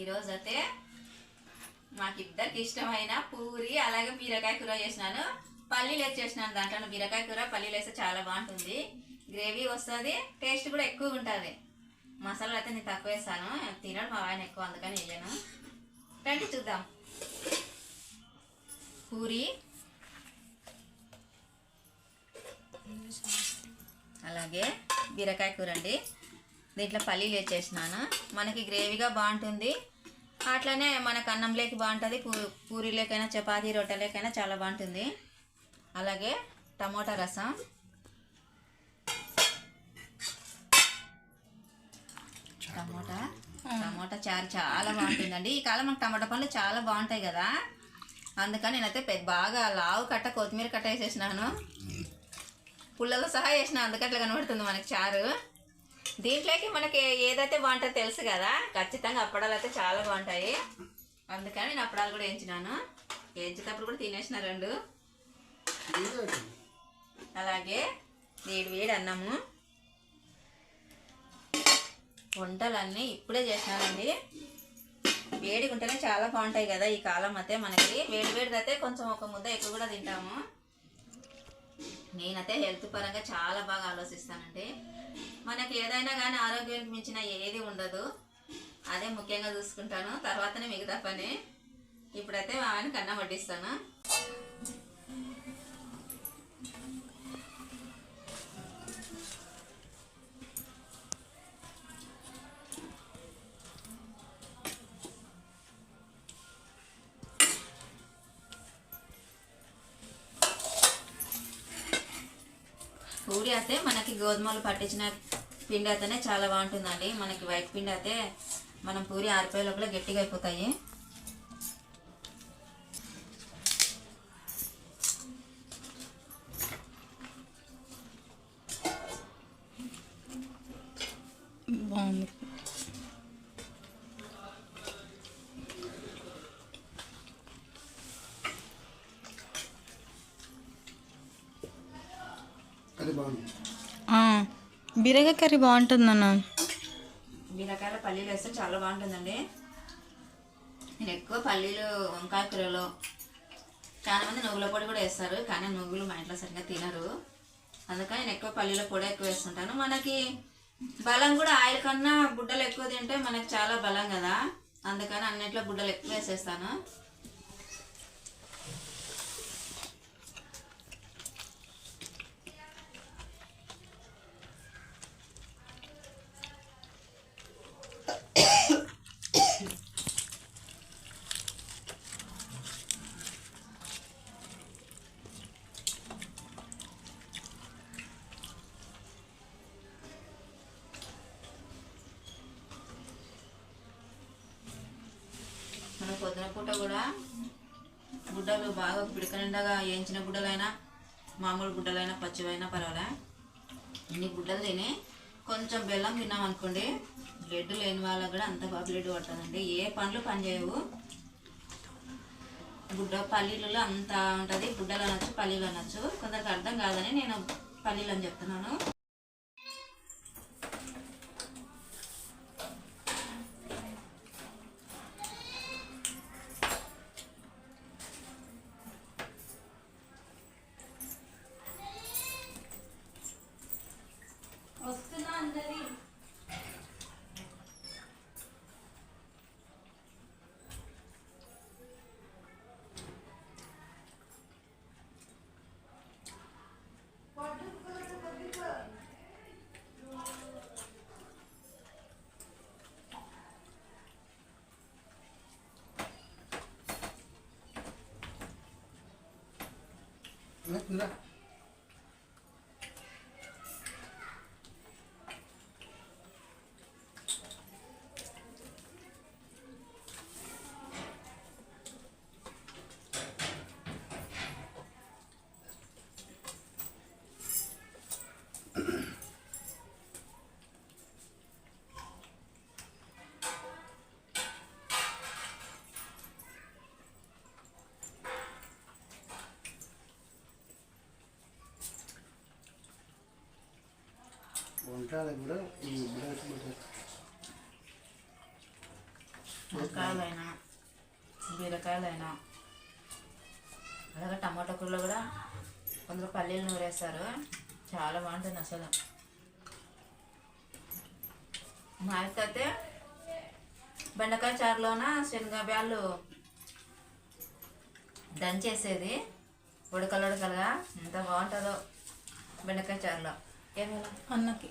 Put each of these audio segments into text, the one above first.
ఈరోజు అయితే మాకిద్దరికి ఇష్టమైన పూరి అలాగే బీరకాయ కూర చేసినాను. పల్లీలు వేసి చేసినాను దాంట్లో బీరకాయ కూర పల్లీలు వేస్తే చాలా బాగుంటుంది. గ్రేవీ వస్తుంది టేస్ట్ కూడా ఎక్కువ ఉంటుంది. మసాలా అయితే నేను తక్కువ వేస్తాను. తినడం మా ఆయన ఎక్కువ అందుకని వేయను రండి చూద్దాం. పూరి. అలాగే బీరకాయ కూర అండి. దీంట్లో పల్లీలు వేసేసినాను మనకి గ్రేవీగా బాగుంటుంది. అట్లనే మనకు అన్నంలోకి బాగుంటుంది. పూ పూరీలోకైనా చపాతీ రొట్టెలకైనా చాలా బాగుంటుంది. అలాగే టమోటా రసం. టమోటా? టమోటా చారు చాలా బాగుంటుందండి. ఈ కాలం మనకు టమాటా పండ్లు చాలా బాగుంటాయి కదా. అందుకని నేనైతే పెద్ద బాగా లావు కట్ట కొత్తిమీర కట్ట వేసేసినాను. పుల్లతో సహా వేసిన అందుకట్లా కనబడుతుంది మనకి చారు. దీంట్లోకి మనకి ఏదైతే బాగుంటుందో తెలుసు కదా ఖచ్చితంగా అప్పడాలు అయితే చాలా బాగుంటాయి. అందుకని నేను అప్పడాలు కూడా వేయించినాను. వేయించేటప్పుడు కూడా తినేసిన రెండు. అలాగే వేడి వేడి అన్నము. వంటలన్నీ ఇప్పుడే చేసినానండి. వేడిగా ఉంటేనే చాలా బాగుంటాయి కదా ఈ కాలం అయితే మనకి. వేడి వేడిదైతే కొంచెం ఒక ముద్ద ఎక్కువ కూడా తింటాము. నేనైతే హెల్త్ పరంగా చాలా బాగా ఆలోచిస్తానండి. మనకి ఏదైనా కానీ ఆరోగ్యానికి మించిన ఏది ఉండదు. అదే ముఖ్యంగా చూసుకుంటాను. తర్వాతనే మిగతా పని. ఇప్పుడైతే ఆయన కన్నా వడ్డిస్తాను. అయితే మనకి గోధుమలు పట్టించిన పిండి అయితేనే చాలా బాగుంటుందండి. మనకి వైట్ పిండి అయితే మనం పూరి ఆరిపోయే లోపల గట్టిగా అయిపోతాయి. అది బాగుంది. ఆ, బీరకాయ కర్రీ బాగుంటుందన్న. బీరకాయల పల్లీలు వేస్తే చాలా బాగుంటుందండి. నేను ఎక్కువ పల్లీలు వంకాయ కూరలో చాలా మంది నువ్వుల పొడి కూడా వేస్తారు కానీ నువ్వులు మా ఇంట్లో సరిగ్గా తినరు. అందుకని నేను ఎక్కువ పల్లీల పొడి ఎక్కువ వేస్తుంటాను. మనకి బలం కూడా ఆయిల్ కన్నా బుడ్డలు ఎక్కువ తింటే మనకి చాలా బలం కదా. అందుకని అన్నిట్లో బుడ్డలు ఎక్కువ వేసేస్తాను మనం పొద్దున పూట కూడా గుడ్డలు బాగా పిడక నిండాగా వేయించిన గుడ్డలైనా మామూలు గుడ్డలైనా పచ్చివైనా పర్వాలే. ఇన్ని గుడ్డలు తిని కొంచెం బెల్లం తిన్నాం అనుకోండి బ్లడ్ లేని వాళ్ళకి కూడా అంత బాగా బ్లడ్ పడుతుందండి. ఏ పండ్లు పనిచేయవు గుడ్డ పల్లీలలో అంత ఉంటుంది. గుడ్డలు అనొచ్చు పల్లీలు అనొచ్చు. కొందరికి అర్థం కాదని నేను పల్లీలు అని చెప్తున్నాను. 你来 వంకాయలు కూడా ఈ వంకాయలైనా బీరకాయలైనా. అలాగే టమాటా కూరలో కూడా కొందరు పల్లీలు నూరేస్తారు. చాలా బాగుంటుంది అసలు. మా అయితే బెండకాయ చారులోన శనగ బ్యాళ్ళు దంచేసేది. ఉడకలు ఉడకలుగా. ఎంత బాగుంటుందో బెండకాయ చారులో. ఏమైనా అన్నకి.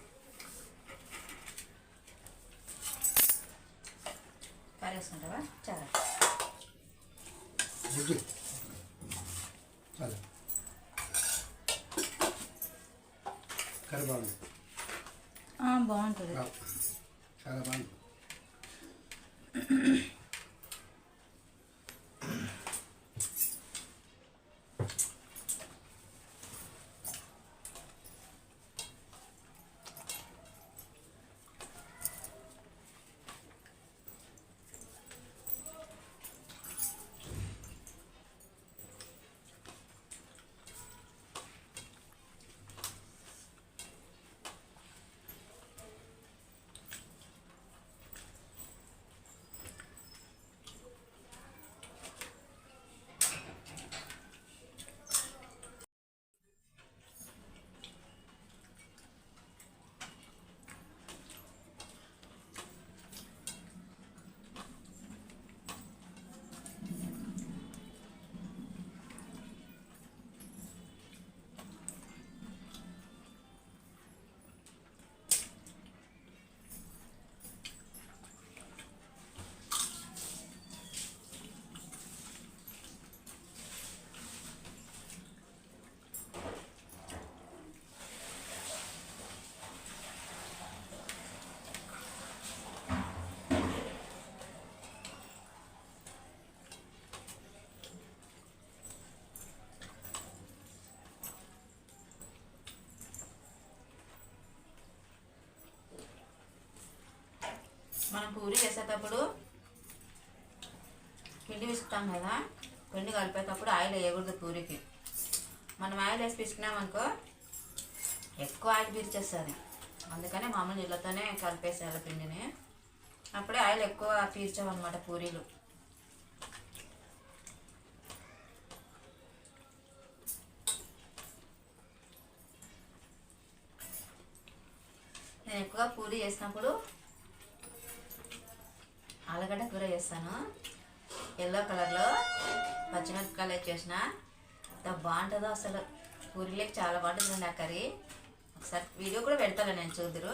వేసుకుంటావా చాలా. బుద్ధి చాలా బాగుంటుంది పూరి చేసేటప్పుడు పిండి పిసుకుతాం కదా పిండి కలిపేటప్పుడు ఆయిల్ వేయకూడదు పూరికి. మనం ఆయిల్ వేసి పిసికినామనుకో ఎక్కువ ఆయిల్ పీల్చేస్తుంది. అందుకనే మామూలు నీళ్ళతోనే కలిపేసేయాలి పిండిని. అప్పుడే ఆయిల్ ఎక్కువ పీల్చామన్నమాట పూరీలు. నేను ఎక్కువగా పూరి చేసినప్పుడు ఆలుగడ్డ కూర చేస్తాను. ఎల్లో కలర్లో పచ్చిమిరపకాయలు వేసేసిన ఎంత బాగుంటుందో అసలు. పూరిలోకి చాలా బాగుంటుంది ఆ కర్రీ. ఒకసారి వీడియో కూడా పెడతాను నేను చూద్దరు.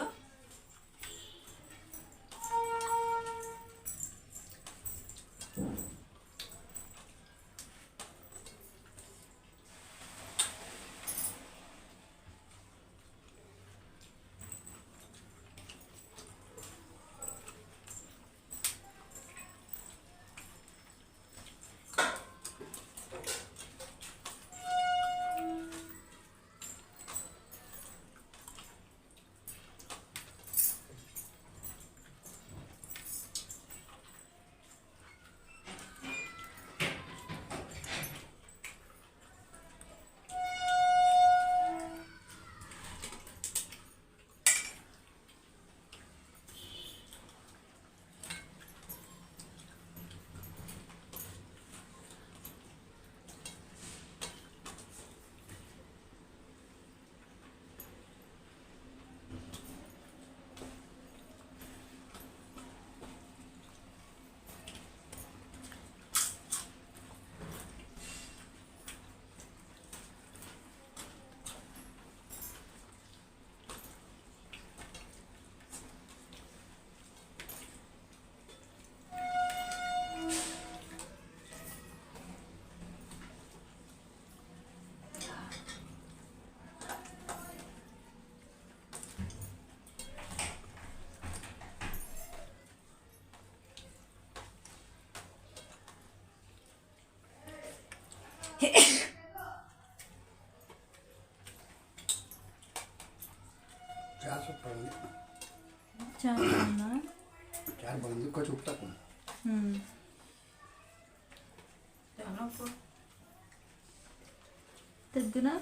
చాలా సూపర్ ఉంది చాలా బాగుందా కొంచెం ఉప్పు తక్కువ? తెద్దునా?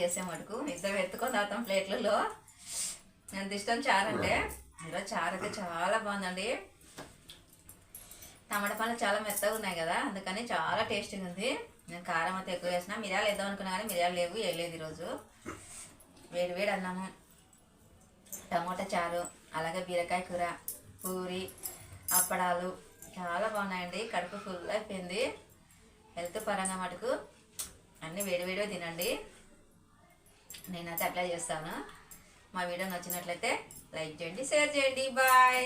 చేసే మటుకు. ఇద్దరు ఎత్తుకొని తాగుతాం ప్లేట్లలో. ఎంత ఇష్టం చారు అంటే? ఈరోజు చారు అయితే చాలా బాగుందండి. టమాటా పండ్లు చాలా మెత్తగా ఉన్నాయి కదా అందుకని చాలా టేస్టీగా ఉంది. నేను కారం అయితే ఎక్కువ వేసిన. మిరియాలు వేద్దాం అనుకున్నా కానీ మిరియాలు లేవు వేయలేదు ఈరోజు. వేడి వేడి అన్నాము టమోటా చారు అలాగే బీరకాయ కూర పూరి అప్పడాలు చాలా బాగున్నాయండి. కడుపు ఫుల్ అయిపోయింది. హెల్త్ పరంగా మటుకు అన్నీ వేడివేడిగా తినండి. నేనైతే అప్లై చేస్తాను. మా వీడియో నచ్చినట్లయితే లైక్ చేయండి షేర్ చేయండి. బాయ్.